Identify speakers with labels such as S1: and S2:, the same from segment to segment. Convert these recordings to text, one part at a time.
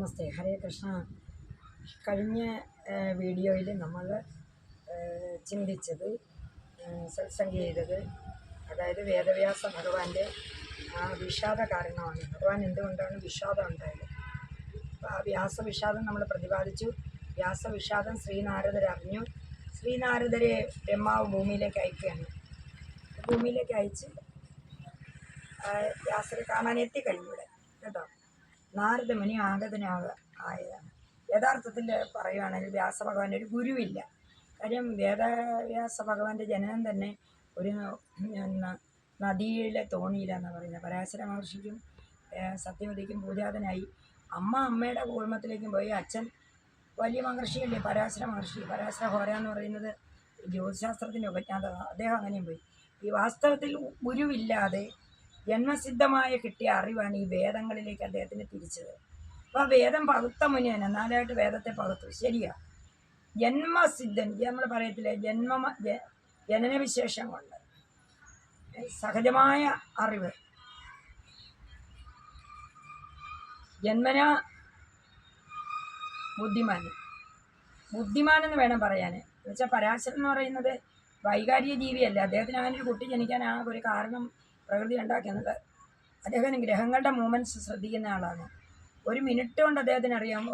S1: നമസ്തേ. ഹരേ കൃഷ്ണ. കഴിഞ്ഞ വീഡിയോയിൽ നമ്മൾ ചിന്തിച്ചത് സത്സംഗം ചെയ്തത് അതായത് വേദവ്യാസ ഭഗവാന്റെ ആ വിഷാദ കാരണമാണ് ഭഗവാൻ എന്തുകൊണ്ടാണ് വിഷാദം ഉണ്ടായത്? അപ്പോൾ ആ വ്യാസവിഷാദം നമ്മൾ പ്രതിപാദിച്ചു. വ്യാസവിഷാദം ശ്രീനാരദർ അറിഞ്ഞു ശ്രീനാരദരെ ബ്രഹ്മാവ് ഭൂമിയിലേക്ക് അയക്കുകയാണ്. ഭൂമിയിലേക്ക് അയച്ച് വ്യാസരെ കാണാൻ എത്തിക്കഴിഞ്ഞു ഇവിടെ. കേട്ടോ? നാരദമുനി ആഗതനാക ആയതാണ്. യഥാർത്ഥത്തിൽ പറയുകയാണെങ്കിൽ വ്യാസഭഗവാന്റെ ഒരു ഗുരുവില്ല. കാര്യം വേദവ്യാസ ഭഗവാന്റെ ജനനം തന്നെ ഒരു നദിയിലെ തോണിയിലാന്ന് പറയുന്നത് പരാശര മഹർഷിക്കും സത്യവതിക്കും പൂജാതനായി അമ്മ അമ്മയുടെ കുടുംബത്തിലേക്കും പോയി. അച്ഛൻ വലിയ മഹർഷിയല്ലേ? പരാശര മഹർഷി. പരാശര ഹോര എന്ന് പറയുന്നത് ജ്യോതിശാസ്ത്രത്തിന്റെ ഉപജ്ഞാതാണ് അദ്ദേഹം അങ്ങനെയും പോയി. ഈ വാസ്തവത്തിൽ ഗുരുവില്ലാതെ ജന്മസിദ്ധമായ കിട്ടിയ അറിവാണ് ഈ വേദങ്ങളിലേക്ക് അദ്ദേഹത്തിന് തിരിച്ചത്. അപ്പോൾ ആ വേദം പകുത്ത മുന്നേ നാലായിട്ട് വേദത്തെ പകുത്തു. ശരിയാ. ജന്മസിദ്ധൻ നമ്മൾ പറയത്തില്ലേ ജന്മ ജനനവിശേഷം കൊണ്ട് സഹജമായ അറിവ്. ജന്മന ബുദ്ധിമാൻ. ബുദ്ധിമാൻ എന്ന് വേണം പറയാൻ എന്നുവെച്ചാൽ പരാശരൻ എന്ന് പറയുന്നത് വൈകാരിക ജീവിയല്ല. അദ്ദേഹത്തിന് അങ്ങനെ ഒരു കുട്ടി ജനിക്കാൻ ആ ഒരു കാരണം പ്രകൃതി ഉണ്ടാക്കുന്നത് അദ്ദേഹം ഗ്രഹങ്ങളുടെ മൂവ്മെന്റ്സ് ശ്രദ്ധിക്കുന്ന ആളാണ്. ഒരു മിനിറ്റ് കൊണ്ട് അദ്ദേഹത്തിന് അറിയാം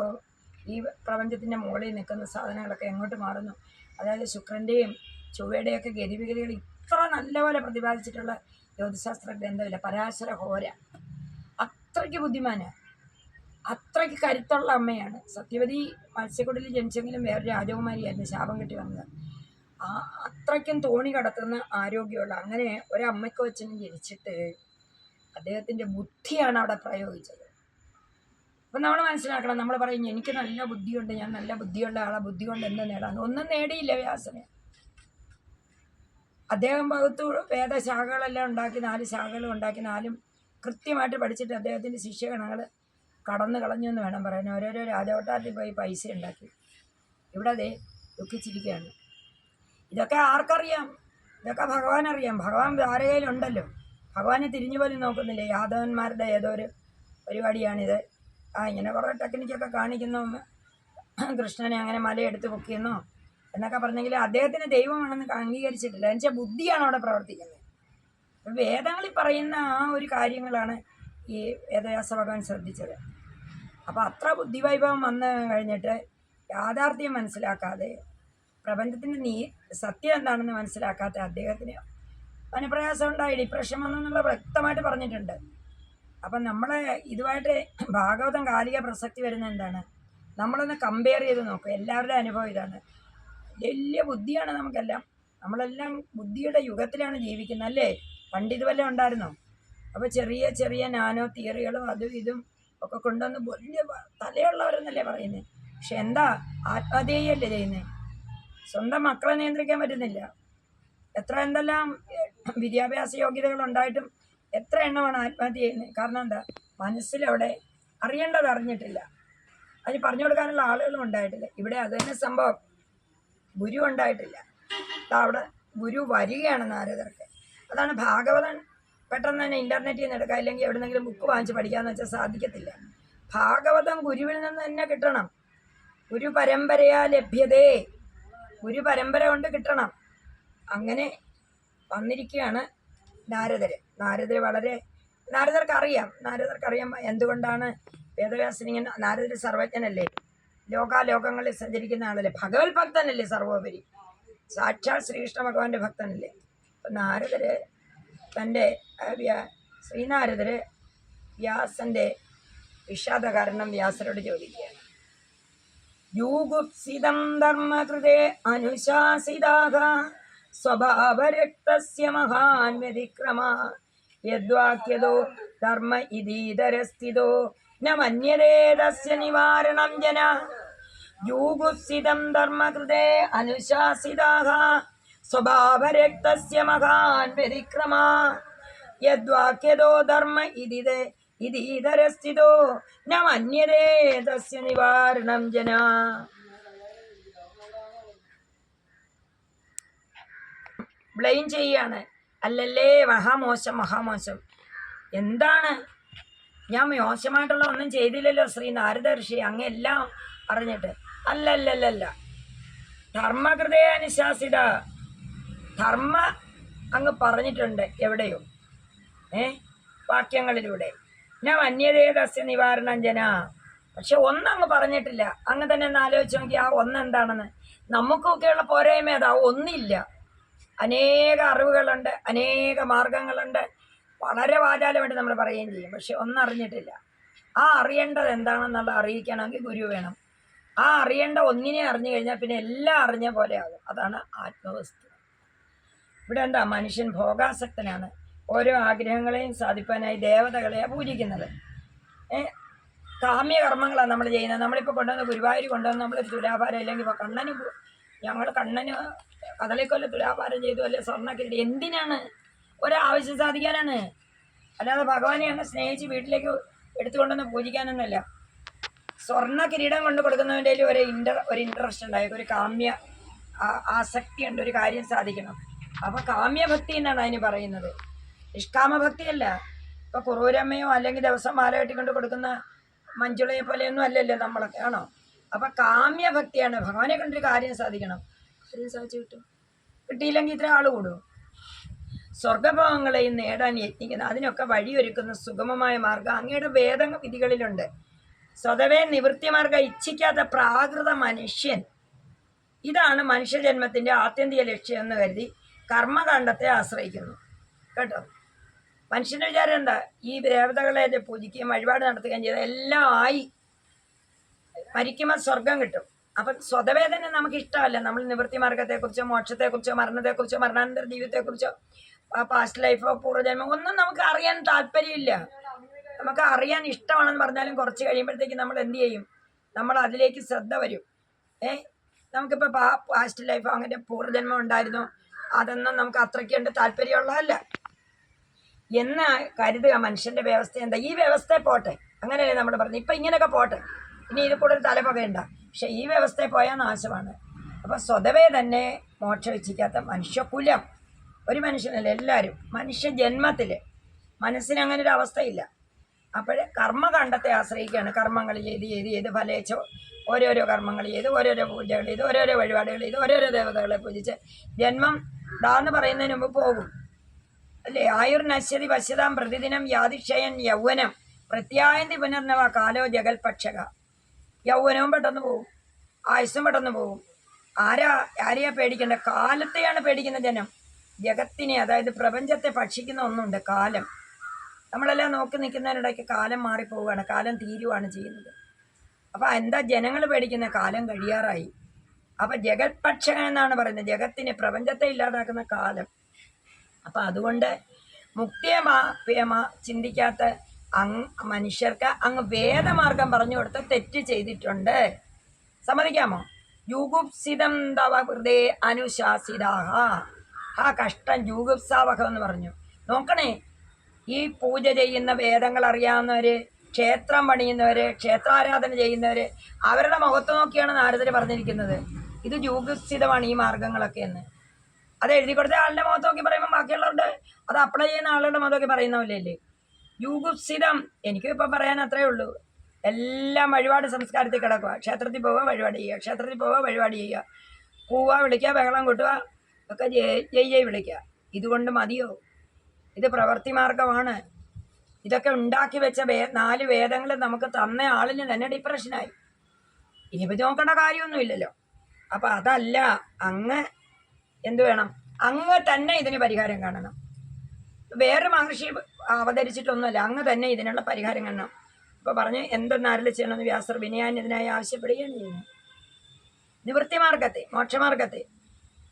S1: ഈ പ്രപഞ്ചത്തിന്റെ മുകളിൽ നിൽക്കുന്ന സാധനങ്ങളൊക്കെ എങ്ങോട്ട് മാറുന്നു. അതായത് ശുക്രന്റെയും ചൊവ്വയുടെയൊക്കെ ഗതിവിഗതികൾ ഇത്ര നല്ലപോലെ പ്രതിപാദിച്ചിട്ടുള്ള ജ്യോതിശാസ്ത്ര ഗ്രന്ഥമില്ല. പരാശര ഹോര അത്രയ്ക്ക് ബുദ്ധിമാന്. അത്രയ്ക്ക് കരുത്തുള്ള അമ്മയാണ്. സത്യവതി മത്സ്യക്കുടലിൽ ജനിച്ചെങ്കിലും വേറെ രാജകുമാരിയായിരുന്നു ശാപം കിട്ടി വന്നത്. ആ അത്രയ്ക്കും തോണി കടത്തുന്ന ആരോഗ്യമുള്ള അങ്ങനെ ഒരമ്മയ്ക്ക് വച്ചനും ജനിച്ചിട്ട് അദ്ദേഹത്തിന്റെ ബുദ്ധിയാണ് അവിടെ പ്രയോഗിച്ചത്. അപ്പം നമ്മൾ മനസ്സിലാക്കണം നമ്മൾ പറയും എനിക്ക് നല്ല ബുദ്ധിയുണ്ട് ഞാൻ നല്ല ബുദ്ധിയുള്ള ആളെ ബുദ്ധി കൊണ്ട് എന്ത് നേടാൻ ഒന്നും നേടിയില്ല വ്യാസനെ. അദ്ദേഹം ഭാഗത്ത് വേദശാഖകളെല്ലാം ഉണ്ടാക്കി നാല് ശാഖകളും ഉണ്ടാക്കി നാലും കൃത്യമായിട്ട് പഠിച്ചിട്ട് അദ്ദേഹത്തിന്റെ ശിഷ്യഗണങ്ങൾ കടന്നു കളഞ്ഞു എന്ന് വേണം പറയാൻ. ഓരോരോ രാജവട്ടാരത്തിൽ പോയി പൈസ ഉണ്ടാക്കി. ഇവിടെ അതേ ദുഃഖിച്ചിരിക്കുകയാണ്. ഇതൊക്കെ ആർക്കറിയാം? ഇതൊക്കെ ഭഗവാൻ അറിയാം ഭഗവാൻ ദ്വാരകയിലുണ്ടല്ലോ ഭഗവാനെ തിരിഞ്ഞു പോലും നോക്കുന്നില്ല. യാദവന്മാരുടെ ഏതോ ഒരു പരിപാടിയാണിത്. ആ ഇങ്ങനെ കുറേ ടെക്നിക്കൊക്കെ കാണിക്കുന്നു. കൃഷ്ണനെ അങ്ങനെ മലയെടുത്ത് പൊക്കിയെന്നോ എന്നൊക്കെ പറഞ്ഞെങ്കിൽ അദ്ദേഹത്തിന് ദൈവമാണെന്ന് അംഗീകരിച്ചിട്ടില്ല. എന്നുവെച്ചാൽ ബുദ്ധിയാണ് അവിടെ പ്രവർത്തിക്കുന്നത്. വേദങ്ങളിൽ പറയുന്ന ആ ഒരു കാര്യങ്ങളാണ് ഈ വേദവ്യാസ ഭഗവാൻ ശ്രദ്ധിച്ചത്. അപ്പോൾ അത്ര ബുദ്ധിവൈഭവം വന്നു കഴിഞ്ഞിട്ട് യാഥാർത്ഥ്യം മനസ്സിലാക്കാതെ പ്രപഞ്ചത്തിന്റെ നീ സത്യം എന്താണെന്ന് മനസ്സിലാക്കാത്ത അദ്ദേഹത്തിന് മനപ്രയാസം ഉണ്ടായി ഡിപ്രഷൻ വന്നെന്നുള്ള വ്യക്തമായിട്ട് പറഞ്ഞിട്ടുണ്ട്. അപ്പം നമ്മളെ ഇതുമായിട്ട് ഭാഗവതം കാലിക പ്രസക്തി വരുന്ന എന്താണ്? നമ്മളൊന്ന് കമ്പയർ ചെയ്ത് നോക്കുക എല്ലാവരുടെയും അനുഭവം ഇതാണ്. വലിയ ബുദ്ധിയാണ് നമുക്കെല്ലാം. നമ്മളെല്ലാം ബുദ്ധിയുടെ യുഗത്തിലാണ് ജീവിക്കുന്നത് അല്ലേ? പണ്ട് ഇതുവല്ല ഉണ്ടായിരുന്നോ? അപ്പോൾ ചെറിയ ചെറിയ നാനോ തിയറികളും അതും ഇതും ഒക്കെ കൊണ്ടുവന്ന് വലിയ തലയുള്ളവരെന്നല്ലേ പറയുന്നത്? പക്ഷെ എന്താ? ആത്മഹത്യയല്ലേ ചെയ്യുന്നത്? സ്വന്തം മക്കളെ നിയന്ത്രിക്കാൻ പറ്റുന്നില്ല. എത്ര എന്തെല്ലാം വിദ്യാഭ്യാസ യോഗ്യതകൾ ഉണ്ടായിട്ടും എത്ര എണ്ണമാണ് ആത്മഹത്യ ചെയ്യുന്നത്. കാരണം എന്താ? മനസ്സിലവിടെ അറിയേണ്ടത് അറിഞ്ഞിട്ടില്ല. അതിന് പറഞ്ഞു കൊടുക്കാനുള്ള ആളുകളും ഉണ്ടായിട്ടില്ല. ഇവിടെ അത് തന്നെ സംഭവം. ഗുരു ഉണ്ടായിട്ടില്ല. അവിടെ ഗുരു വരികയാണ് നാരദർക്ക്. അതാണ് ഭാഗവതൻ പെട്ടെന്ന് തന്നെ ഇന്റർനെറ്റിൽ നിന്ന് എടുക്കുക. അല്ലെങ്കിൽ എവിടെന്നെങ്കിലും ബുക്ക് വാങ്ങിച്ച് പഠിക്കാമെന്ന് വെച്ചാൽ സാധിക്കത്തില്ല. ഭാഗവതം ഗുരുവിൽ നിന്ന് തന്നെ കിട്ടണം. ഗുരു പരമ്പരയാ ലഭ്യതേ. ഗുരു പരമ്പര കൊണ്ട് കിട്ടണം. അങ്ങനെ വന്നിരിക്കുകയാണ് നാരദര്. നാരദര് വളരെ നാരദർക്ക് അറിയാം നാരദർക്ക് അറിയാം എന്തുകൊണ്ടാണ് വേദവ്യാസൻ ഇങ്ങനെ നാരദര് സർവജ്ഞനല്ലേ? ലോകാലോകങ്ങളിൽ സഞ്ചരിക്കുന്ന ആളല്ലേ? ഭഗവത് ഭക്തനല്ലേ സർവോപരി. സാക്ഷാൽ ശ്രീകൃഷ്ണ ഭഗവാന്റെ ഭക്തനല്ലേ? അപ്പം നാരദര് തന്റെ ശ്രീനാരദര് വ്യാസന്റെ വിഷാദ കാരണം വ്യാസരോട് ചോദിക്കുകയാണ്. യൂഗുപ്സിതം ധർമ്മകൃതേ അനുശാസിതാഹ സ്വഭാവരക്തസ്യ മഹാൻ വ്യതിക്രമ യദ്വാക്യതോ ധർമ്മ ഇതീതരസ്ഥിതോ ന നിവാരണം ജന. യൂഗുപ്സിതം ധർമ്മകൃതേ അനുശാസിതാഹ സ്വഭാവരക്തസ്യ മഹാൻ വ്യതിക്രമ യദ്വാക്യതോ ധർമ്മ ഇതിതേ ഇതീതരസ്ഥിതോ ന ജന. ബ്ലെയിം ചെയ്യാണ്. അല്ലല്ലേ മഹാമോശം മഹാമോശം എന്താണ്? ഞാൻ മോശമായിട്ടുള്ള ഒന്നും ചെയ്തില്ലല്ലോ ശ്രീ നാരദ ഋഷി. അങ്ങെല്ലാം അറിഞ്ഞിട്ട്. അല്ലല്ലല്ലല്ല. ധർമ്മകൃതയെ അനുശാസിത. ധർമ്മ അങ്ങ് പറഞ്ഞിട്ടുണ്ട് എവിടെയോ. ഏ? വാക്യങ്ങളിലൂടെ. ഞാൻ അന്യതേതസ്യ നിവാരണം ജന. പക്ഷെ ഒന്നങ്ങ് പറഞ്ഞിട്ടില്ല. അങ്ങ് തന്നെ ഒന്ന് ആലോചിച്ച് നോക്കി ആ ഒന്നെന്താണെന്ന്. നമുക്കൊക്കെയുള്ള പോരായ്മ അതാ. ഒന്നില്ല. അനേക അറിവുകളുണ്ട് അനേക മാർഗങ്ങളുണ്ട്. വളരെ വാചാലമായിട്ട് നമ്മൾ പറയുകയും ചെയ്യും. പക്ഷെ ഒന്നും അറിഞ്ഞിട്ടില്ല ആ അറിയേണ്ടത് എന്താണെന്നുള്ള അറിയിക്കണമെങ്കിൽ ഗുരു വേണം. ആ അറിയേണ്ട ഒന്നിനെ അറിഞ്ഞു കഴിഞ്ഞാൽ പിന്നെ എല്ലാം അറിഞ്ഞ പോലെ ആകും. അതാണ് ആത്മവസ്തു. ഇവിടെ എന്താ? മനുഷ്യൻ ഭോഗാസക്തനാണ്. ഓരോ ആഗ്രഹങ്ങളെയും സാധിപ്പാനായി ദേവതകളെയാണ് പൂജിക്കുന്നത്. കാമ്യകർമ്മങ്ങളാണ് നമ്മൾ ചെയ്യുന്നത്. നമ്മളിപ്പോൾ കൊണ്ടുവന്ന ഗുരുവായൂർ കൊണ്ടുവന്ന് നമ്മൾ തുലാഭാരം അല്ലെങ്കിൽ ഇപ്പോൾ കണ്ണന് ഞങ്ങൾ കണ്ണന് കദളിക്കൊല്ല തുലാഭാരം ചെയ്തു അല്ലെ സ്വർണക്കിരീടി കിരീടം എന്തിനാണ്? ഒരാവശ്യം സാധിക്കാനാണ്. അല്ലാതെ ഭഗവാനെ അങ്ങ് സ്നേഹിച്ച് വീട്ടിലേക്ക് എടുത്തുകൊണ്ടുവന്ന് പൂജിക്കാനൊന്നുമല്ല. സ്വർണ കിരീടം കൊണ്ട് കൊടുക്കുന്നതിന്റെ ഒരു ഇന്റർ ഒരു ഇൻട്രസ്റ്റ് ഉണ്ടായി ഒരു കാമ്യ ആസക്തി ഉണ്ട് ഒരു കാര്യം സാധിക്കണം. അപ്പോൾ കാമ്യഭക്തി എന്നാണ് അതിന് പറയുന്നത്. നിഷ്കാമഭക്തിയല്ല. ഇപ്പൊ കുറൂരമ്മയോ അല്ലെങ്കിൽ ദിവസം മാല കെട്ടിക്കൊണ്ട് കൊടുക്കുന്ന മഞ്ജുളയെ പോലെയൊന്നും അല്ലല്ലോ നമ്മളൊക്കെ ആണോ? അപ്പൊ കാമ്യഭക്തിയാണ്. ഭഗവാനെ കണ്ടൊരു കാര്യം സാധിക്കണം. കിട്ടിയില്ലെങ്കിൽ ഇത്ര ആൾ കൂടും. സ്വർഗഭവങ്ങളെയും നേടാൻ യത്നിക്കുന്ന അതിനൊക്കെ വഴിയൊരുക്കുന്ന സുഗമമായ മാർഗം അങ്ങയുടെ വേദ വിധികളിലുണ്ട് സ്വതവേ നിവൃത്തിമാർഗം ഇച്ഛിക്കാത്ത പ്രാകൃത മനുഷ്യൻ. ഇതാണ് മനുഷ്യജന്മത്തിന്റെ ആത്യന്തിക ലക്ഷ്യം എന്ന് കരുതി കർമ്മകാണ്ഡത്തെ ആശ്രയിക്കുന്നു. കേട്ടോ? മനുഷ്യന്റെ വിചാരം എന്താ? ഈ ദേവതകളെ പൂജിക്കുകയും വഴിപാട് നടത്തുകയും ചെയ്ത എല്ലാം ആയി. മരിക്കുമ്പോൾ സ്വർഗം കിട്ടും. അപ്പം സ്വതവേ തന്നെ നമുക്ക് ഇഷ്ടമല്ല. നമ്മൾ നിവൃത്തി മാർഗത്തെക്കുറിച്ചോ മോക്ഷത്തെക്കുറിച്ചോ മരണത്തെക്കുറിച്ചോ മരണാനന്തര ജീവിതത്തെക്കുറിച്ചോ പാസ്റ്റ് ലൈഫോ പൂർവജന്മം ഒന്നും നമുക്ക് അറിയാൻ താല്പര്യമില്ല. നമുക്ക് അറിയാൻ ഇഷ്ടമാണെന്ന് പറഞ്ഞാലും കുറച്ച് കഴിയുമ്പോഴത്തേക്ക് നമ്മൾ എന്ത് ചെയ്യും? നമ്മൾ അതിലേക്ക് ശ്രദ്ധ വരും. ഏ? നമുക്കിപ്പോൾ പാസ്റ്റ് ലൈഫോ അങ്ങനെ പൂർവജന്മം ഉണ്ടായിരുന്നു. അതൊന്നും നമുക്ക് അത്രയ്ക്ക് ഉണ്ട് താല്പര്യമുള്ളതല്ല. എന്ന് കരുതുക മനുഷ്യന്റെ വ്യവസ്ഥ എന്താ? ഈ വ്യവസ്ഥ പോട്ടെ. അങ്ങനെയല്ലേ നമ്മൾ പറഞ്ഞു ഇപ്പം ഇങ്ങനെയൊക്കെ പോട്ടെ. ഇനി ഇത് കൂടുതൽ തലപകയുണ്ട പക്ഷെ ഈ വ്യവസ്ഥ പോയാൽ നാശമാണ്. അപ്പം സ്വതവേ തന്നെ മോക്ഷം ഇച്ഛിക്കാത്ത മനുഷ്യകുലം. ഒരു മനുഷ്യനല്ല എല്ലാവരും മനുഷ്യ ജന്മത്തിൽ മനസ്സിന് അങ്ങനെ ഒരു അവസ്ഥയില്ല. അപ്പോൾ കർമ്മകണ്ഠത്തെ ആശ്രയിക്കുകയാണ്. കർമ്മങ്ങൾ ചെയ്ത് ചെയ്ത് ചെയ്ത് ഫലേച്ചോ ഓരോരോ കർമ്മങ്ങൾ ചെയ്ത് ഓരോരോ പൂജകൾ ചെയ്ത് ഓരോരോ വഴിപാടുകൾ ചെയ്ത് ഓരോരോ ദേവതകളെ പൂജിച്ച് ജന്മം ദാന്ന് പറയുന്നതിന് മുമ്പ് പോകും. അല്ലേ? ആയുർനശ്യതി പശ്യതാം പ്രതിദിനം യാതിക്ഷയൻ യൗവനം. പ്രത്യായന്തി പുനർനവ കാലോ ജഗൽപക്ഷക. യൗവനവും പെട്ടെന്ന് പോവും. ആയുസ്സും പെട്ടെന്ന് പോവും. ആരാ ആരെയാ പേടിക്കേണ്ട കാലത്തെയാണ് പേടിക്കുന്ന ജനം. ജഗത്തിനെ അതായത് പ്രപഞ്ചത്തെ ഭക്ഷിക്കുന്ന ഒന്നുണ്ട് കാലം. നമ്മളെല്ലാം നോക്കി നിൽക്കുന്നതിനിടയ്ക്ക് കാലം മാറിപ്പോവുകയാണ്. കാലം തീരുവാണ് ചെയ്യുന്നത്. അപ്പോൾ എന്താ ജനങ്ങൾ പേടിക്കുന്ന കാലം കഴിയാറായി. അപ്പം ജഗത്പക്ഷകൻ എന്നാണ് പറയുന്നത്. ജഗത്തിനെ പ്രപഞ്ചത്തെ ഇല്ലാതാക്കുന്ന കാലം. അപ്പം അതുകൊണ്ട് മുക്തിയമാ പേ- ചിന്തിക്കാത്ത അങ് മനുഷ്യർക്ക് അങ്ങ് വേദമാർഗം പറഞ്ഞു കൊടുത്ത് തെറ്റ് ചെയ്തിട്ടുണ്ട്. സമ്മതിക്കാമോ? യുഗുപ്സിതം തവ ഹൃദയ അനുശാസിതാഹ. ആ കഷ്ടം ജൂഗുപ്സാവഹം എന്ന് പറഞ്ഞു. നോക്കണേ ഈ പൂജ ചെയ്യുന്ന വേദങ്ങൾ അറിയാവുന്നവർ ക്ഷേത്രം പണിയുന്നവർ ക്ഷേത്രാരാധന ചെയ്യുന്നവർ അവരുടെ മുഖത്ത് നോക്കിയാണ് നാരദർ പറഞ്ഞിരിക്കുന്നത്. ഇത് ജൂഗുസ്ഥിതമാണ് ഈ മാർഗങ്ങളൊക്കെ എന്ന്. അത് എഴുതി കൊടുത്ത ആളുടെ മുഖത്ത് നോക്കി പറയുമ്പോൾ ബാക്കിയുള്ളവരുടെ അത് അപ്ലൈ ചെയ്യുന്ന ആളുടെ മുഖത്ത് നോക്കി പറയുന്നവല്ലേ യുഗുപ്സിതം എനിക്കും ഇപ്പം പറയാൻ അത്രേ ഉള്ളൂ. എല്ലാം വഴിപാട് സംസ്കാരത്തിൽ കിടക്കുക. ക്ഷേത്രത്തിൽ പോവുക വഴിപാട് ചെയ്യുക. ക്ഷേത്രത്തിൽ പോവുക വഴിപാട് ചെയ്യുക. കൂവുക വിളിക്കുക ബഹളം കൂട്ടുക ഒക്കെ ജയ് ജയ് ജയ് വിളിക്കുക. ഇതുകൊണ്ട് മതിയോ? ഇത് പ്രവൃത്തി മാർഗമാണ്. ഇതൊക്കെ ഉണ്ടാക്കി വെച്ച വേ നാല് വേദങ്ങൾ നമുക്ക് തന്ന ആളിന് തന്നെ ഡിപ്രഷനായി ഇനിയിപ്പോൾ നോക്കേണ്ട കാര്യമൊന്നുമില്ലല്ലോ. അപ്പം അതല്ല അങ്ങ് എന്ത് വേണം? അങ്ങ് തന്നെ ഇതിന് പരിഹാരം കാണണം. വേറെ മഹർഷി അവതരിച്ചിട്ടൊന്നുമല്ല അങ്ങ് തന്നെ ഇതിനുള്ള പരിഹാരം കാണണം. ഇപ്പോൾ പറഞ്ഞ് എന്തെന്നാരിൽ ചെയ്യണമെന്ന് വ്യാസർ വിനയാൻ ഇതിനായി ആവശ്യപ്പെടുകയാണ് ചെയ്യുന്നത്. നിവൃത്തിമാർഗത്തെ മോക്ഷമാർഗത്തെ.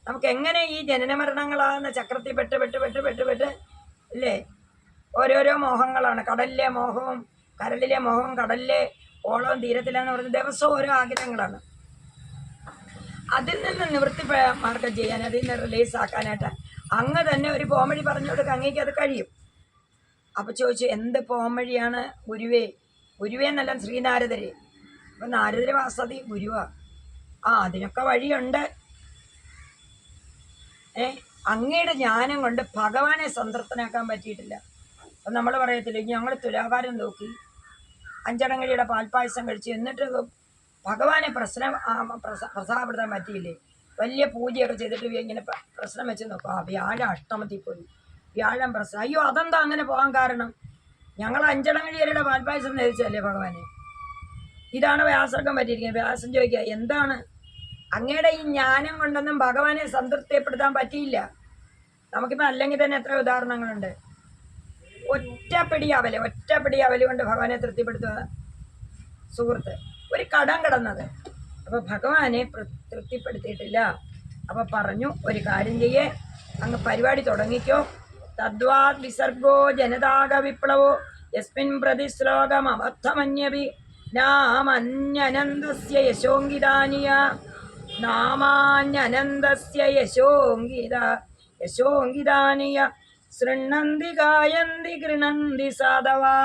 S1: നമുക്ക് എങ്ങനെ ഈ ജനന മരണങ്ങളാകുന്ന ചക്രത്തിൽ പെട്ട് പെട്ട് പെട്ട് പെട്ട് പെട്ട് അല്ലേ ഓരോരോ മോഹങ്ങളാണ്. കടലിലെ മോഹവും കരളിലെ മോഹവും കടലിലെ ഓളവും തീരത്തിലെന്ന് പറഞ്ഞ ദിവസവും ഓരോ ആഗ്രഹങ്ങളാണ്. അതിൽ നിന്ന് നിവൃത്തി മാർഗം ചെയ്യാൻ അതിൽ നിന്ന് റിലീസ് ആക്കാനായിട്ട്. അങ്ങ് തന്നെ ഒരു പോംവഴി പറഞ്ഞു കൊടുക്കുക അങ്ങേക്ക് അത് കഴിയും. അപ്പോൾ ചോദിച്ചു എന്ത് പോംവഴിയാണ് ഗുരുവേ? ഗുരുവേ എന്നല്ല ശ്രീനാരദര്. അപ്പം നാരദര് വാസതി ഗുരുവാ. ആ അതിനൊക്കെ വഴിയുണ്ട്. ഏ അങ്ങയുടെ ജ്ഞാനം കൊണ്ട് ഭഗവാനെ സംതൃപ്തനാക്കാൻ പറ്റിയിട്ടില്ല. അപ്പം നമ്മൾ പറയത്തില്ല ഞങ്ങൾ തുലാഭാരം നോക്കി. അഞ്ചടങ്ങഴിയുടെ പാൽപ്പായസം കഴിച്ചു എന്നിട്ട് ഭഗവാനെ പ്രശ്നം പ്രസാദപ്പെടുത്താൻ പറ്റിയില്ലേ? വലിയ പൂജയൊക്കെ ചെയ്തിട്ട് ഇങ്ങനെ പ്ര- പ്രശ്നം വെച്ച് നോക്കും ആ വ്യാഴം അഷ്ടമത്തിൽ പോയി. വ്യാഴം പ്രശ്നം അയ്യോ അതെന്താ അങ്ങനെ പോകാൻ കാരണം? ഞങ്ങൾ അഞ്ചടങ്ങഴിയരുടെ പാൽപ്പായസം നേരിച്ചല്ലേ ഭഗവാനെ? ഇതാണ് വ്യാസർഗം പറ്റിയിരിക്കുന്നത്. വ്യാസം ചോദിക്കുക എന്താണ്? അങ്ങയുടെ ഈ ജ്ഞാനം കൊണ്ടൊന്നും ഭഗവാനെ സംതൃപ്തിപ്പെടുത്താൻ പറ്റിയില്ല. നമുക്കിപ്പോൾ അല്ലെങ്കിൽ തന്നെ എത്ര ഉദാഹരണങ്ങളുണ്ട്. ഒറ്റപ്പിടി അവൽ ഒറ്റപ്പിടി അവൽ കൊണ്ട് ഭഗവാനെ തൃപ്തിപ്പെടുത്തുക. സുഹൃത്ത് ഒരു കടം കിടന്നത്. അപ്പോൾ ഭഗവാനെ തൃപ്തിപ്പെടുത്തിയിട്ടില്ല. അപ്പോൾ പറഞ്ഞു ഒരു കാര്യം ചെയ്യേ. അങ്ങ് പരിപാടി തുടങ്ങിക്കോ. തദ്വാത് വിസർഗോ ജനതാക വിപ്ലവോ. യസ്മിൻ പ്രതിശ്ലോകം അബദ്ധമന്യപി. നാമന്യനന്ദസ്യ യശോങ്കിതാനിയ. നാമാന്യനന്ദസ്യ യശോങ്കിത യശോങ്കിതാനിയ. ശൃണ്ണന്തി ഗായന്തി ഗൃണന്തി സാധവാ.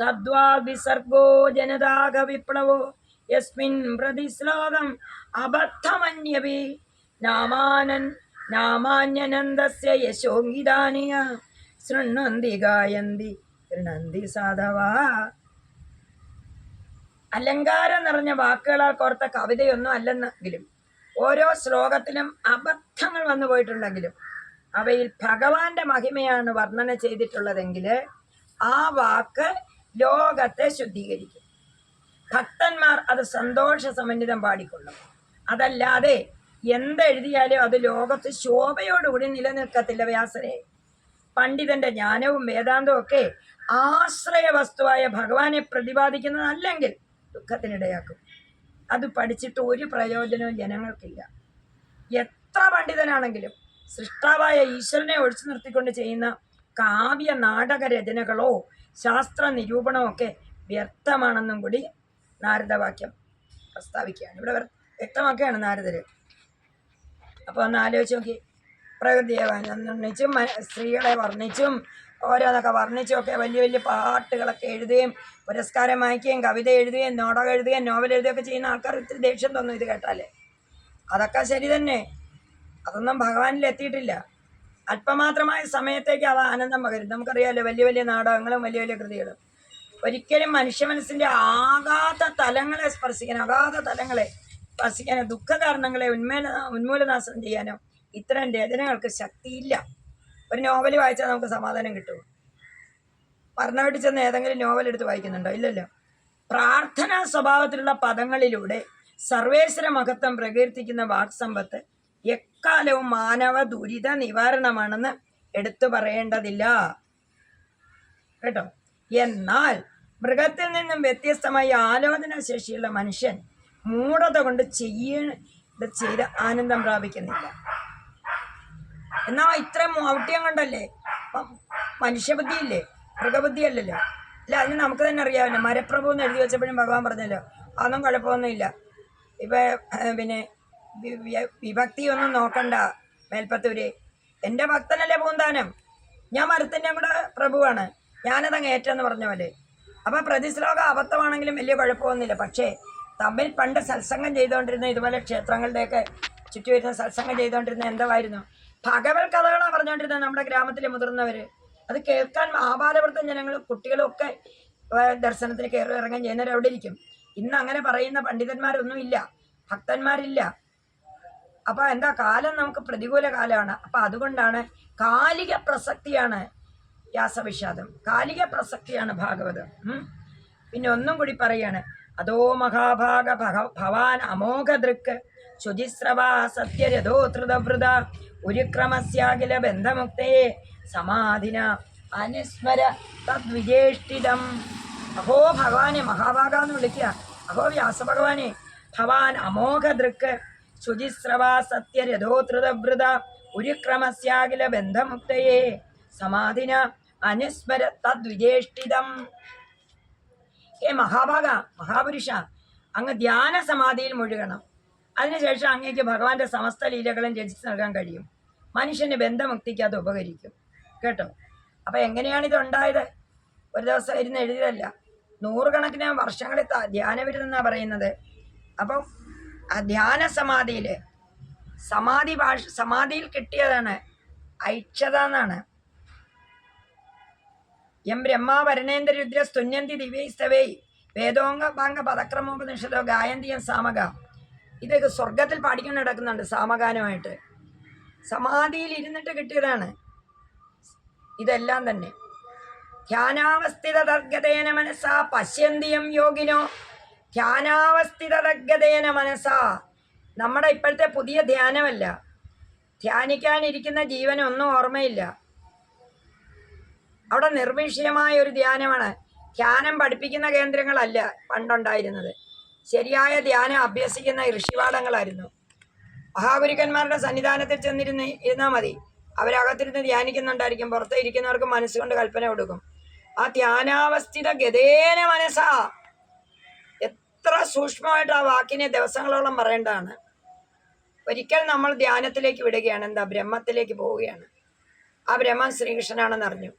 S1: തദ്വാ വിസർഗോ ജനതാക വിപ്ലവോ യസ്മിൻ പ്രതിശ്ലോകം അബദ്ധമന്യവി നാമാനൻ നാമാന്യനന്ദസ്യ യശോങ്കിതാനിയ ശൃണ്ണന്തി ഗായന്തി ഗൃണന്തി സാധവാ അലങ്കാരം നിറഞ്ഞ വാക്കുകളാൽ കോർത്ത കവിതയൊന്നും അല്ലെന്നെങ്കിലും ഓരോ ശ്ലോകത്തിലും അബദ്ധങ്ങൾ വന്നു പോയിട്ടുണ്ടെങ്കിലും അവയിൽ ഭഗവാന്റെ മഹിമയാണ് വർണന ചെയ്തിട്ടുള്ളതെങ്കിൽ ആ വാക്ക് ലോകത്തെ ശുദ്ധീകരിക്കും. ഭക്തന്മാർ അത് സന്തോഷ സമന്വിതം പാടിക്കൊള്ളും. അതല്ലാതെ എന്തെഴുതിയാലും അത് ലോകത്ത് ശോഭയോടുകൂടി നിലനിൽക്കത്തില്ല വ്യാസരെ. പണ്ഡിതന്റെ ജ്ഞാനവും വേദാന്തവും ഒക്കെ ആശ്രയ വസ്തുവായ ഭഗവാനെ പ്രതിപാദിക്കുന്നതല്ലെങ്കിൽ ദുഃഖത്തിനിടയാക്കും. അത് പഠിച്ചിട്ട് ഒരു പ്രയോജനവും ജനങ്ങൾക്കില്ല. എത്ര പണ്ഡിതനാണെങ്കിലും സൃഷ്ടാവായ ഈശ്വരനെ ഒഴിച്ചു നിർത്തിക്കൊണ്ട് ചെയ്യുന്ന കാവ്യ നാടക രചനകളോ ശാസ്ത്ര നിരൂപണമൊക്കെ വ്യർത്ഥമാണെന്നും കൂടി നാരദവാക്യം പ്രസ്താവിക്കുകയാണ്. ഇവിടെ വ്യക്തമാക്കുകയാണ് നാരദര്. അപ്പോൾ ഒന്ന് ആലോചിച്ച് നോക്കി. പ്രകൃതിയെ വർണിച്ചും സ്ത്രീകളെ വർണിച്ചും ഓരോന്നൊക്കെ വർണിച്ചും ഒക്കെ വലിയ വലിയ പാട്ടുകളൊക്കെ എഴുതുകയും പുരസ്കാരം വാങ്ങിക്കുകയും കവിത എഴുതുകയും നോടകം എഴുതുകയും നോവൽ എഴുതുകയൊക്കെ ചെയ്യുന്ന ആൾക്കാർ ഇത്തിരി ദേഷ്യം തോന്നും ഇത് കേട്ടാലേ. അതൊക്കെ ശരി തന്നെ. അതൊന്നും ഭഗവാനിൽ എത്തിയിട്ടില്ല. അല്പമാത്രമായ സമയത്തേക്ക് അത് ആനന്ദം പകരും. നമുക്കറിയാമല്ലോ വലിയ വലിയ നാടകങ്ങളും വലിയ വലിയ കൃതികളും. ഒരിക്കലും മനുഷ്യ മനസ്സിന്റെ ആഘാത തലങ്ങളെ സ്പർശിക്കാൻ അഗാധ തലങ്ങളെ സ്പർശിക്കാനോ ദുഃഖ കാരണങ്ങളെ ഉന്മേല ഉന്മൂലനാശനം ചെയ്യാനോ ഇത്തരം രചനകൾക്ക് ശക്തിയില്ല. ഒരു നോവൽ വായിച്ചാൽ നമുക്ക് സമാധാനം കിട്ടുമോ മരണവീട്ടിൽ ചെന്ന് ഏതെങ്കിലും നോവൽ എടുത്ത് വായിക്കുന്നുണ്ടോ? ഇല്ലല്ലോ. പ്രാർത്ഥനാ സ്വഭാവത്തിലുള്ള പദങ്ങളിലൂടെ സർവേശ്വര മഹത്വം പ്രകീർത്തിക്കുന്ന വാക്സമ്പത്ത് എക്കാലവും മാനവ ദുരിത നിവാരണമാണെന്ന് എടുത്തു പറയേണ്ടതില്ല. കേട്ടോ? എന്നാൽ മൃഗത്തിൽ നിന്നും വ്യത്യസ്തമായി ആലോചന ശേഷിയുള്ള മനുഷ്യൻ മൂഢത കൊണ്ട് ചെയ്യ ചെയ്ത് ആനന്ദം പ്രാപിക്കുന്നില്ല. എന്നാ ഇത്രയും ഔട്ട്യം കൊണ്ടല്ലേ? മനുഷ്യബുദ്ധിയില്ലേ? മൃഗബുദ്ധിയല്ലല്ലോ? അല്ല അതിന് നമുക്ക് തന്നെ അറിയാമല്ലോ. മരപ്രഭു എന്ന് എഴുതി വെച്ചപ്പോഴും ഭഗവാൻ പറഞ്ഞല്ലോ അതൊന്നും കുഴപ്പമൊന്നുമില്ല. ഇപ്പം പിന്നെ വി- വി- ഒന്നും നോക്കണ്ട മേൽപ്പത്തൂര്. എന്റെ ഭക്തനല്ലേ പൂന്താനം? ഞാൻ മരത്തിന്റെ കൂടെ പ്രഭുവാണ്. ഞാനതങ്ങ് ഏറ്റെന്ന് പറഞ്ഞ പോലെ അപ്പോൾ പ്രതിശ്ലോകം അബദ്ധമാണെങ്കിലും വലിയ കുഴപ്പമൊന്നുമില്ല. പക്ഷേ തമ്മിൽ പണ്ട് സത്സംഗം ചെയ്തുകൊണ്ടിരുന്ന ഇതുപോലെ ക്ഷേത്രങ്ങളുടെയൊക്കെ ചുറ്റുവരുന്ന സത്സംഗം ചെയ്തുകൊണ്ടിരുന്ന എന്തായിരുന്നു ഭഗവത് കഥകളാണ് പറഞ്ഞുകൊണ്ടിരുന്നത് നമ്മുടെ ഗ്രാമത്തിലെ മുതിർന്നവർ അത് കേൾക്കാൻ ആപാലവൃത്തം ജനങ്ങളും കുട്ടികളും ഒക്കെ ദർശനത്തിന് കയറി ഇറങ്ങാൻ ചെയ്യുന്നവർ അവിടെ ഇരിക്കും. ഇന്ന് അങ്ങനെ പറയുന്ന പണ്ഡിതന്മാരൊന്നുമില്ല. ഭക്തന്മാരില്ല. അപ്പൊ എന്താ കാലം നമുക്ക് പ്രതികൂല കാലമാണ്. അപ്പൊ അതുകൊണ്ടാണ് കാലിക പ്രസക്തിയാണ് വ്യാസവിഷാദം. കാലിക പ്രസക്തിയാണ് ഭാഗവതം. പിന്നെ ഒന്നും കൂടി പറയാണ് അതോ മഹാഭാഗ ഭഗ- ഭവാൻ അമോഘ ദൃക്ക് ധൃതവൃത ഒരു ഉരുക്രമസ്യാഖില ബന്ധമുക്തയെ സമാധിന അനുസ്മര തദ്വിജേഷ്ടിതം. അഹോ ഭഗവാനെ മഹാഭാഗ എന്ന് വിളിക്കുക. അഹോ വ്യാസഭഗവാനെ ഭവാൻ അമോഘ ദൃക്ക് ശുചിസ്രവ സത്യരഥോധൃതവൃത ഉരുക്രമസ്യാഖില ബന്ധമുക്തയെ. സമാധിന അനുസ്മര തദ്വിജേഷ്ടിതം. ഏ മഹാഭാഗ മഹാപുരുഷ അങ്ങ് ധ്യാന സമാധിയിൽ മുഴുകണം. അതിനുശേഷം അങ്ങേക്ക് ഭഗവാന്റെ സമസ്ത ലീലകളും രചിച്ച് നൽകാൻ കഴിയും. മനുഷ്യന് ബന്ധമുക്തിക്ക് അത് ഉപകരിക്കും. കേട്ടോ? അപ്പൊ എങ്ങനെയാണ് ഇത് ഉണ്ടായത്? ഒരു ദിവസം ഇരുന്ന് എഴുതിയതല്ല. നൂറുകണക്കിന് വർഷങ്ങളിൽ ധ്യാനവിരുന്നെന്നാണ് പറയുന്നത്. അപ്പം ആ ധ്യാന സമാധിയിൽ സമാധി ഭാഷ സമാധിയിൽ കിട്ടിയതാണ്. ഐക്ഷത എന്നാണ്. എം ബ്രഹ്മാ വരണേന്ദ്ര രുദ്ര സ്തുന്യന്തി ദിവ്യസ്തവേ വേദോംഗ ഭംഗ പദക്രമോപനിഷതോ ഗായന്തിയം സാമക ഇതൊക്കെ സ്വർഗത്തിൽ പാടിക്കൊണ്ട് നടക്കുന്നുണ്ട് സാമഗാനമായിട്ട് സമാധിയിൽ ഇരുന്നിട്ട് കിട്ടിയതാണ്. ഇതെല്ലാം തന്നെ. ധ്യാനാവസ്ഥിത തർഗതേന മനസ്സാ പശ്യന്തിയം യോഗിനോ ധ്യാനാവസ്ഥിത തർഗതേന മനസ്സാ നമ്മുടെ ഇപ്പോഴത്തെ പുതിയ ധ്യാനമല്ല. ധ്യാനിക്കാനിരിക്കുന്ന ജീവനൊന്നും ഓർമ്മയില്ല. അവിടെ നിർവിഷയമായ ഒരു ധ്യാനമാണ്. ധ്യാനം പഠിപ്പിക്കുന്ന കേന്ദ്രങ്ങളല്ല പണ്ടുണ്ടായിരുന്നത്. ശരിയായ ധ്യാനം അഭ്യസിക്കുന്ന ഋഷിവാടങ്ങളായിരുന്നു മഹാഗുരുക്കന്മാരുടെ സന്നിധാനത്തിൽ ചെന്നിരുന്ന് ഇരുന്നാൽ മതി. അവരകത്തിരുന്ന് ധ്യാനിക്കുന്നുണ്ടായിരിക്കും. പുറത്ത് ഇരിക്കുന്നവർക്ക് മനസ്സുകൊണ്ട് കൽപ്പന കൊടുക്കും. ആ ധ്യാനാവസ്ഥിത ഗതേന മനസ്സാ എത്ര സൂക്ഷ്മമായിട്ട് ആ വാക്കിനെ ദിവസങ്ങളോളം പറയേണ്ടതാണ്. ഒരിക്കൽ നമ്മൾ ധ്യാനത്തിലേക്ക് വിടുകയാണ് എന്താ ബ്രഹ്മത്തിലേക്ക് പോവുകയാണ്. ആ ബ്രഹ്മം ശ്രീകൃഷ്ണനാണെന്ന് അറിഞ്ഞു.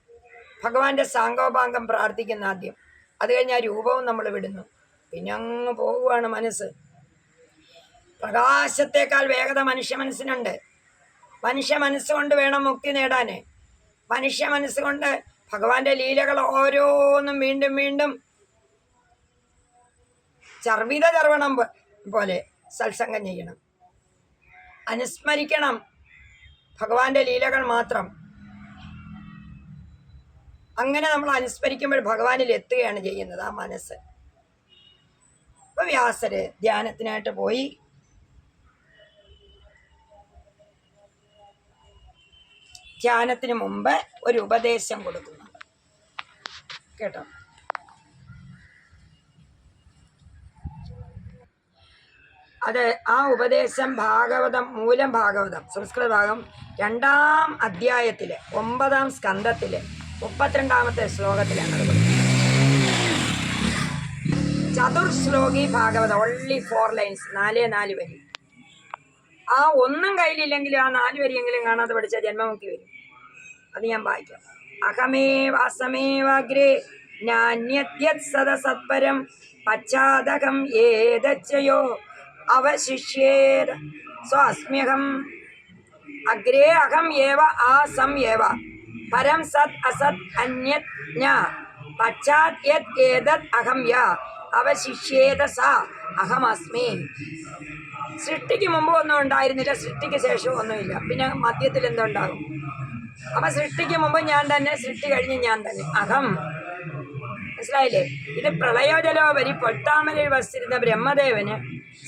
S1: ഭഗവാന്റെ സാങ്കോപാംഗം പ്രാർത്ഥിക്കുന്ന ആദ്യം. അത് കഴിഞ്ഞ് ആ രൂപവും നമ്മൾ വിടുന്നു. പിന്നെ അങ്ങ് പോവുകയാണ് മനസ്സ്. പ്രകാശത്തേക്കാൾ വേഗത മനുഷ്യ മനസ്സിനുണ്ട്. മനുഷ്യ മനസ്സുകൊണ്ട് വേണം മുക്തി നേടാന്. മനുഷ്യ മനസ്സുകൊണ്ട് ഭഗവാന്റെ ലീലകൾ ഓരോന്നും വീണ്ടും വീണ്ടും ചർവിത ചർവണം പോലെ സത്സംഗം ചെയ്യണം. അനുസ്മരിക്കണം. ഭഗവാന്റെ ലീലകൾ മാത്രം. അങ്ങനെ നമ്മൾ അനുസ്മരിക്കുമ്പോൾ ഭഗവാനിൽ എത്തുകയാണ് ചെയ്യുന്നത് ആ മനസ്സ്. ഇപ്പൊ വ്യാസര് ധ്യാനത്തിനായിട്ട് പോയി. ധ്യാനത്തിന് മുമ്പ് ഒരു ഉപദേശം കൊടുക്കുന്നു. കേട്ടോ? അത് ആ ഉപദേശം ഭാഗവതം മൂലം ഭാഗവതം സംസ്കൃത ഭാഗം രണ്ടാം അധ്യായത്തിലെ ഒമ്പതാം സ്കന്ധത്തിലെ മുപ്പത്തിരണ്ടാമത്തെ ശ്ലോകത്തിലാണ് Chatushloki Bhagavatam only four lines നാലേ നാല് വരി. ആ ഒന്നും കയ്യിലില്ലെങ്കിലും ആ നാല് വരിയെങ്കിലും കാണാതെ പഠിച്ച ജന്മമുക്തി വരും. അത് ഞാൻ വായിക്കാം. അഹമേവാസമേവാഗ്രേ നാന്യത് സദസത്പരം പശ്ചാതകം ഏതച്ചയോ അവശിഷ്യേത് അസ്മ്യഹം അഗ്രേ അഹം ഏവ ആസം ഏവ പരം സത് അസത് അന്യത് ഞ പശ്ചാത് യത് ഏതത് അഹം യ അവശിഷ്യേത സ അഹമസ്മി സൃഷ്ടിക്ക് മുമ്പ് ഒന്നും ഉണ്ടായിരുന്നില്ല സൃഷ്ടിക്ക് ശേഷം ഒന്നുമില്ല. പിന്നെ മദ്യത്തിൽ എന്തുണ്ടാകും? അപ്പം സൃഷ്ടിക്ക് മുമ്പ് ഞാൻ തന്നെ സൃഷ്ടി കഴിഞ്ഞ് ഞാൻ തന്നെ. അഹം. മനസ്സിലായില്ലേ? ഇത് പ്രളയോജലോപരി പൊട്ടാമലയിൽ വസിച്ചിരുന്ന ബ്രഹ്മദേവന്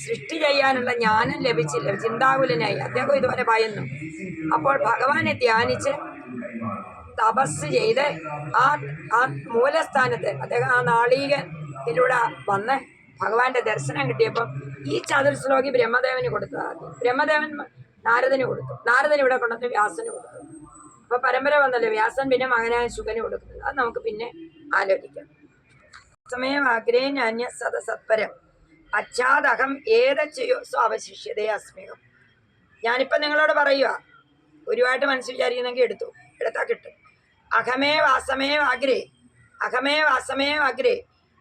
S1: സൃഷ്ടി ചെയ്യാനുള്ള ജ്ഞാനം ലഭിച്ചില്ല ചിന്താകുലനായി അദ്ദേഹം ഇതുവരെ ഭയന്നു അപ്പോൾ ഭഗവാനെ ധ്യാനിച്ച് തപസ് ചെയ്ത് ആ ആ മൂലസ്ഥാനത്ത് അദ്ദേഹം ആ നാളീകത്തിലൂടെ വന്ന് ഭഗവാന്റെ ദർശനം കിട്ടിയപ്പം ഈ ചതുർശ്ലോകി ബ്രഹ്മദേവന് കൊടുത്തതാണ് ബ്രഹ്മദേവൻ നാരദന് കൊടുത്തു. നാരദന് ഇവിടെ കൊണ്ടുവന്ന് വ്യാസന് കൊടുത്തു. അപ്പൊ പരമ്പര വന്നല്ലോ. വ്യാസൻ പിന്നെ മകനായ ശുഖന് കൊടുക്കുന്നത് അത് നമുക്ക് പിന്നെ ആലോചിക്കാം. സമയമാഗ്രേ അന്യ സദസത്പരം പശ്ചാത്തകം ഏതച്ചയോ സ്വാവശിഷ്യതേ അസ്മികം ഞാനിപ്പോൾ നിങ്ങളോട് പറയുക ഒരുപാട് മനസ്സിൽ വിചാരിക്കുന്നെങ്കിൽ എടുത്തു എടുത്താൽ കിട്ടും. അഹമേ വാസമേ വാഗ്രേ അഹമേ വാസമേ വാഗ്രേ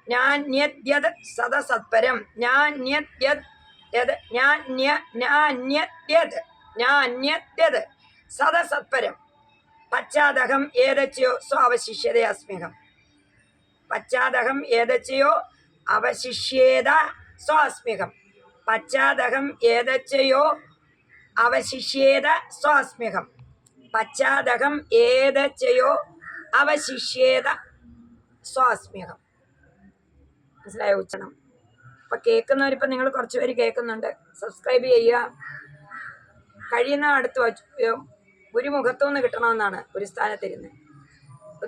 S1: ഞാൻ ന്യത് സദസത്പരം ഞാൻ ന്യത് യത് ഞാൻ ഞാൻ ന്യത് ഞാൻ ന്യത് സദസത്പരം പശ്ചാത്തകം ഏതച്ചയോ സ്വാവശിഷ്യതേ അസ്മികം പശ്ചാത്തകം ഏതച്ചയോ അവശിഷ്യേത സ്വാസ്മികം. പശ്ചാത്തകം ഏതച്ചയോ അവശിഷ്യേത സ്വാസ്മികം. പശ്ചാത്തകം ഏതച്ചയോ അവശിഷ്യേത സ്വാസ്മികം. മനസ്സിലായ ഉച്ചണം? അപ്പം കേൾക്കുന്നവരിപ്പം നിങ്ങൾ കുറച്ച് പേര് കേൾക്കുന്നുണ്ട്. സബ്സ്ക്രൈബ് ചെയ്യുക. കഴിയുന്ന അടുത്ത് വച്ചു ഒരു മുഖത്തുനിന്ന് കിട്ടണമെന്നാണ് ഒരു സ്ഥാനത്തിരുന്ന്.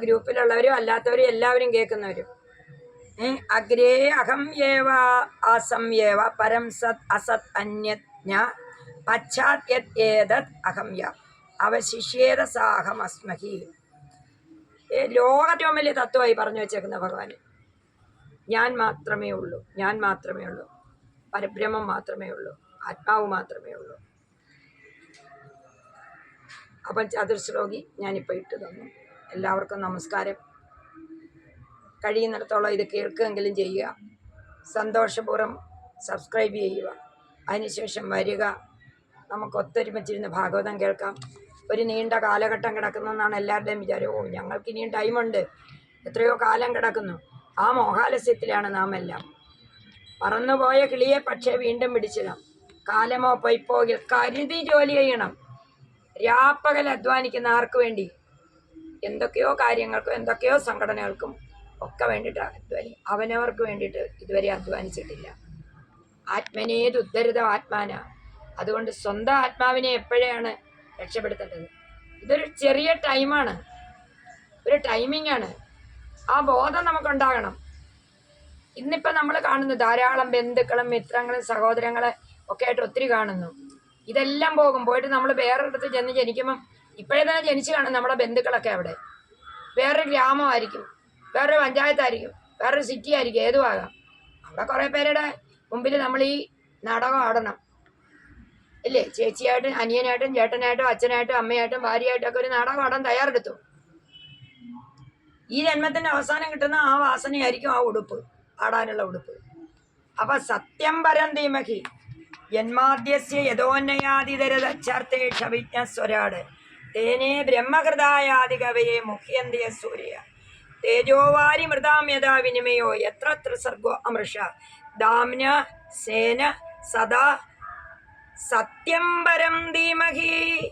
S1: ഗ്രൂപ്പിലുള്ളവരും അല്ലാത്തവരും എല്ലാവരും കേൾക്കുന്നവരും. അഗ്രേ അഹം ഏവ ആസം ഏവ പരം സത് അസത് അന്യജ്ഞ പശ്ചാത് യത് ഏതത് അഹം യ അവശിഷ്യേത സാഹം അസ്മഹി. ലോകറ്റവും വലിയ തത്വമായി പറഞ്ഞു വെച്ചേക്കുന്ന ഭഗവാൻ. ഞാൻ മാത്രമേ ഉള്ളൂ ഞാൻ മാത്രമേ ഉള്ളൂ പരബ്രഹ്മം മാത്രമേ ഉള്ളൂ ആത്മാവ് മാത്രമേ ഉള്ളൂ. അപ്പം ചതുർശ്ലോകി ഞാനിപ്പോൾ ഇട്ട് തന്നു. എല്ലാവർക്കും നമസ്കാരം. കഴിയുന്നിടത്തോളം ഇത് കേൾക്കുകയെങ്കിലും ചെയ്യുക. സന്തോഷപൂർവം സബ്സ്ക്രൈബ് ചെയ്യുക. അതിനുശേഷം വരിക. നമുക്ക് ഒത്തൊരുമിച്ചിരുന്ന് ഭാഗവതം കേൾക്കാം. ഒരു നീണ്ട കാലഘട്ടം കിടക്കുന്നതെന്നാണ് എല്ലാവരുടെയും വിചാരം. ഓ ഞങ്ങൾക്ക് ഇനിയും ടൈമുണ്ട്. എത്രയോ കാലം കിടക്കുന്നു. ആ മോഹാലസ്യത്തിലാണ് നാം എല്ലാം. പറന്നുപോയ കിളിയെ പക്ഷേ വീണ്ടും പിടിച്ചിടാം. കാലമോ പൊയ്പോകിൽ കരുതി ജോലി ചെയ്യണം. രാപ്പകൽ അധ്വാനിക്കുന്ന ആർക്ക് വേണ്ടി? എന്തൊക്കെയോ കാര്യങ്ങൾക്കും എന്തൊക്കെയോ സംഘടനകൾക്കും ഒക്കെ വേണ്ടിയിട്ട് അധ്വാനി അവനവർക്ക് വേണ്ടിയിട്ട് ഇതുവരെ അധ്വാനിച്ചിട്ടില്ല. ആത്മനേത് ഉദ്ധരിത ആത്മാന. അതുകൊണ്ട് സ്വന്തം ആത്മാവിനെ എപ്പോഴാണ് രക്ഷപ്പെടുത്തേണ്ടത്? ഇതൊരു ചെറിയ ടൈമാണ്. ഒരു ടൈമിംഗ് ആണ് ആ ബോധം നമുക്കുണ്ടാകണം. ഇന്നിപ്പോൾ നമ്മൾ കാണുന്നു ധാരാളം ബന്ധുക്കളും മിത്രങ്ങളും സഹോദരങ്ങളെ ഒക്കെ ആയിട്ട് ഒത്തിരി കാണുന്നു. ഇതെല്ലാം പോകും. പോയിട്ട് നമ്മൾ വേറൊരിടത്ത് ചെന്ന് ജനിക്കുമ്പം ഇപ്പോഴേ തന്നെ ജനിച്ചു കാണും നമ്മുടെ ബന്ധുക്കളൊക്കെ അവിടെ. വേറൊരു ഗ്രാമമായിരിക്കും വേറൊരു പഞ്ചായത്തായിരിക്കും വേറൊരു സിറ്റി ആയിരിക്കും ഏതും ആകാം അവിടെ കുറേ പേരുടെ മുമ്പിൽ നമ്മൾ ഈ നാടകം ആടണം. ഇല്ലേ? ചേച്ചിയായിട്ടും അനിയനായിട്ടും ചേട്ടനായിട്ടും അച്ഛനായിട്ടും അമ്മയായിട്ടും ഭാര്യയായിട്ടും ഒക്കെ ഒരു നാടകം ആടാൻ തയ്യാറെടുത്തു. ഈ ജന്മത്തിന്റെ അവസാനം കിട്ടുന്ന ആ വാസനയായിരിക്കും ആ ഉടുപ്പ് ആടാനുള്ള ഉടുപ്പ്. അപ്പൊ സത്യം പരം ധീമഹി ജന്മാദ്യസ്യ യഥോന്നയാതിതരതച്ചാർത്തേ ക്ഷവിജ്ഞ സ്വരാട് തേനേ ബ്രഹ്മകൃതായാദികവയെ മുഖ്യന്തിയ സൂര്യ. തേജോവാരി മൃതാം യഥാ വിനിമയോ എത്ര ത്രിസർഗോ അമൃഷ. ദാമ്ന സേന സദാ സത്യം പരം ധീമഹി.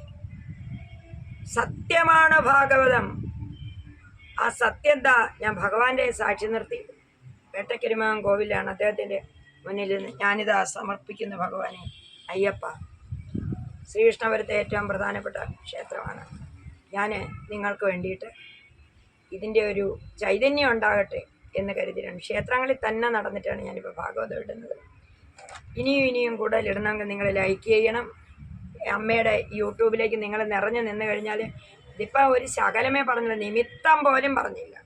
S1: സത്യമാണ് ഭാഗവതം. ആ സത്യന്ത ഞാൻ ഭഗവാന്റെ സാക്ഷി നിർത്തി. വേട്ടക്കരിമാൻ കോവിലാണ് അദ്ദേഹത്തിന്റെ മുന്നിൽ ഞാനിതാ സമർപ്പിക്കുന്നു ഭഗവാനെ. അയ്യപ്പ ശ്രീകൃഷ്ണപുരത്തെ ഏറ്റവും പ്രധാനപ്പെട്ട ക്ഷേത്രമാണ്. ഞാൻ നിങ്ങൾക്ക് വേണ്ടിയിട്ട് ഇതിന്റെ ഒരു ചൈതന്യം ഉണ്ടാകട്ടെ എന്ന് കരുതിയിട്ടാണ്. ക്ഷേത്രങ്ങളിൽ തന്നെ നടന്നിട്ടാണ് ഞാനിപ്പോൾ ഭാഗവതം ഇടുന്നത്. ഇനിയും ഇനിയും കൂടുതൽ ഇടണമെങ്കിൽ നിങ്ങൾ ലൈക്ക് ചെയ്യണം. അമ്മയുടെ യൂട്യൂബിലേക്ക് നിങ്ങൾ നിറഞ്ഞു നിന്ന് കഴിഞ്ഞാൽ ഇതിപ്പോൾ ഒരു ശകലമേ പറഞ്ഞില്ല നിമിത്തം പോലും പറഞ്ഞില്ല.